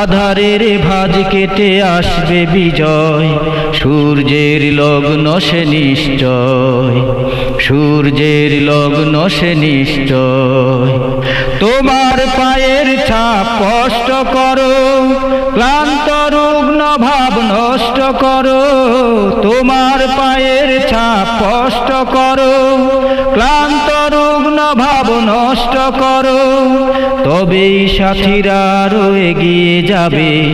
আধারের ভাজ কেটে আসবে বিজয়। সূর্যের লগ্ন সে নিশ্চয়। সূর্যের লগ্ন সে নিশ্চয়। তোমার পায়ের ছাপ কষ্ট করো, ক্লান্ত রুগ্ন ভাব নষ্ট করো। তোমার পায়ের ছাপ কষ্ট করো, ক্লান্ত রুগ্ন ভাব নষ্ট করো। তবেই সাথীরা আরও এগিয়ে যাবে।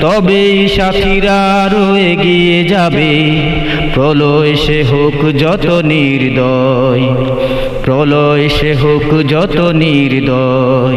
তবেই সাথীরা আরও এগিয়ে যাবে। প্রলয় সে হোক যত নির্দয়। প্রলয় সে হোক যত নির্দয়।